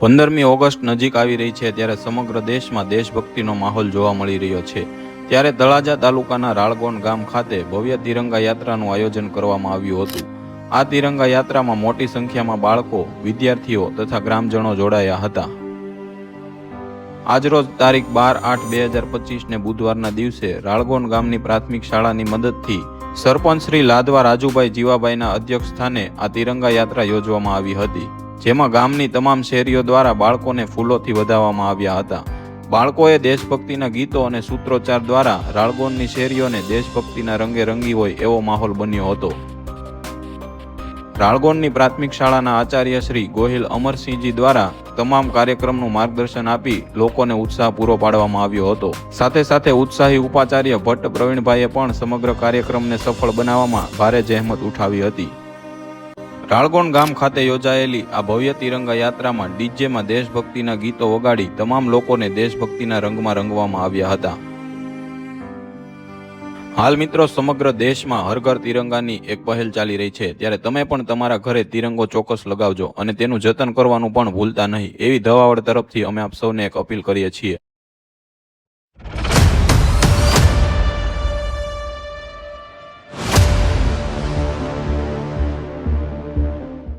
પંદરમી ઓગસ્ટ નજીક આવી રહી છે ત્યારે સમગ્ર દેશમાં દેશભક્તિનો માહોલ જોવા મળી રહ્યો છે. ત્યારે તળાજા તાલુકાના રાળગોન ગામ ખાતે ભવ્ય તિરંગા યાત્રાનું આયોજન કરવામાં આવ્યું હતું. આ તિરંગા યાત્રામાં મોટી સંખ્યામાં બાળકો, વિદ્યાર્થીઓ તથા ગ્રામજનો જોડાયા હતા. આજરોજ તારીખ બાર આઠ બે હજાર પચીસને બુધવારના દિવસે રાળગોન ગામની પ્રાથમિક શાળાની મદદથી સરપંચ શ્રી લાદવા રાજુભાઈ જીવાભાઈના અધ્યક્ષ સ્થાને આ તિરંગા યાત્રા યોજવામાં આવી હતી. જેમાં ગામની તમામ શેરીઓ દ્વારા બાળકોને ફૂલોથી વધાવવામાં આવ્યા હતા. બાળકોએ દેશભક્તિના ગીતો અને સૂત્રોચ્ચાર દ્વારા રાળગોનની શેરીઓને દેશભક્તિના રંગે રંગી હોય એવો માહોલ બન્યો હતો. રાળગોનની પ્રાથમિક શાળાના આચાર્ય શ્રી ગોહિલ અમરસિંહજી દ્વારા તમામ કાર્યક્રમનું માર્ગદર્શન આપી લોકોને ઉત્સાહ પૂરો પાડવામાં આવ્યો હતો. સાથે સાથે ઉત્સાહી ઉપાચાર્ય ભટ્ટ પ્રવીણભાઈએ પણ સમગ્ર કાર્યક્રમને સફળ બનાવવામાં ભારે જહેમત ઉઠાવી હતી. રાળગોણ ગામ ખાતે યોજાયેલી આ ભવ્ય તિરંગા યાત્રામાં ડીજેમાં દેશભક્તિના ગીતો વગાડી તમામ લોકોને દેશભક્તિના રંગમાં રંગવામાં આવ્યા હતા. હાલ મિત્રો સમગ્ર દેશમાં હર ઘર તિરંગાની એક પહેલ ચાલી રહી છે. ત્યારે તમે પણ તમારા ઘરે તિરંગો ચોક્કસ લગાવજો અને તેનું જતન કરવાનું પણ ભૂલતા નહીં. એવી ધવાવડ તરફથી અમે આપ સૌને એક અપીલ કરીએ છીએ.